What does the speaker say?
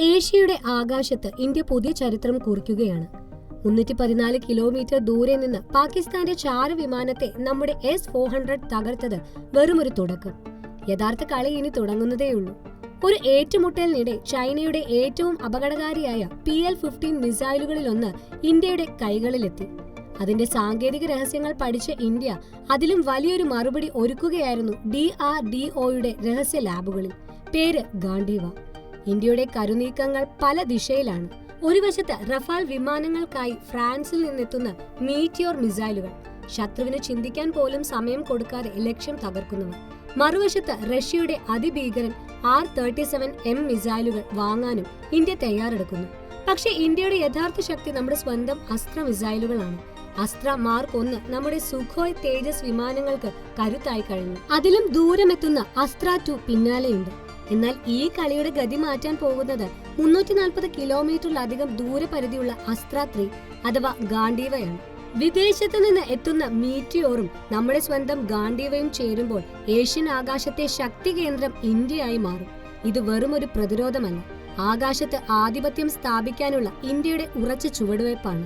ഏഷ്യയുടെ ആകാശത്ത് ഇന്ത്യ പുതിയ ചരിത്രം കുറിക്കുകയാണ്. മുന്നൂറ്റി പതിനാല് കിലോമീറ്റർ ദൂരെ നിന്ന് പാകിസ്ഥാന്റെ ചാര വിമാനത്തെ നമ്മുടെ എസ് ഫോർ ഹൺഡ്രഡ് തകർത്തത് വെറുമൊരു തുടക്കം. യഥാർത്ഥ കളി ഇനി തുടങ്ങുന്നതേയുള്ളൂ. ഒരു ഏറ്റുമുട്ടലിനിടെ ചൈനയുടെ ഏറ്റവും അപകടകാരിയായ പി എൽ ഫിഫ്റ്റീൻ മിസൈലുകളിലൊന്ന് ഇന്ത്യയുടെ കൈകളിലെത്തി. അതിന്റെ സാങ്കേതിക രഹസ്യങ്ങൾ പഠിച്ച ഇന്ത്യ അതിലും വലിയൊരു മറുപടി ഒരുക്കുകയായിരുന്നു ഡി ആർ ഡി ഒയുടെ രഹസ്യ ലാബുകളിൽ. പേര് ഗാന്ധീവ. ഇന്ത്യയുടെ കരുനീക്കങ്ങൾ പല ദിശയിലാണ്. ഒരു വശത്ത് റഫാൽ വിമാനങ്ങൾക്കായി ഫ്രാൻസിൽ നിന്നെത്തുന്ന മീറ്റിയോർ മിസൈലുകൾ. ശത്രുവിന് ചിന്തിക്കാൻ പോലും സമയം കൊടുക്കാതെ ലക്ഷ്യം തകർക്കുന്നവർ മറുവശത്ത് റഷ്യയുടെ അതിഭീകരൻ ആർ തേർട്ടി സെവൻ എം മിസൈലുകൾ വാങ്ങാനും ഇന്ത്യ തയ്യാറെടുക്കുന്നു. പക്ഷേ ഇന്ത്യയുടെ യഥാർത്ഥ ശക്തി നമ്മുടെ സ്വന്തം അസ്ത്ര മിസൈലുകളാണ്. അസ്ത്ര മാർക്ക് ഒന്ന് നമ്മുടെ സുഖോയ് തേജസ് വിമാനങ്ങൾക്ക് കരുത്തായി കഴിഞ്ഞു. അതിലും ദൂരമെത്തുന്ന അസ്ത്ര ടു പിന്നാലെയുണ്ട്. എന്നാൽ ഈ കളിയുടെ ഗതി മാറ്റാൻ പോകുന്നത് മുന്നൂറ്റി നാൽപ്പത് കിലോമീറ്ററിലധികം ദൂരപരിധിയുള്ള അസ്ത്രാത്രി അഥവാ ഗാന്ധീവയാണ്. വിദേശത്ത് നിന്ന് എത്തുന്ന മീറ്റിയോറും നമ്മുടെ സ്വന്തം ഗാന്ധീവയും ചേരുമ്പോൾ ഏഷ്യൻ ആകാശത്തെ ശക്തി കേന്ദ്രം ഇന്ത്യയായി മാറും. ഇത് വെറും ഒരു പ്രതിരോധമല്ല. ആകാശത്ത് ആധിപത്യം സ്ഥാപിക്കാനുള്ള ഇന്ത്യയുടെ ഉറച്ച ചുവടുവയ്പ്പാണ്.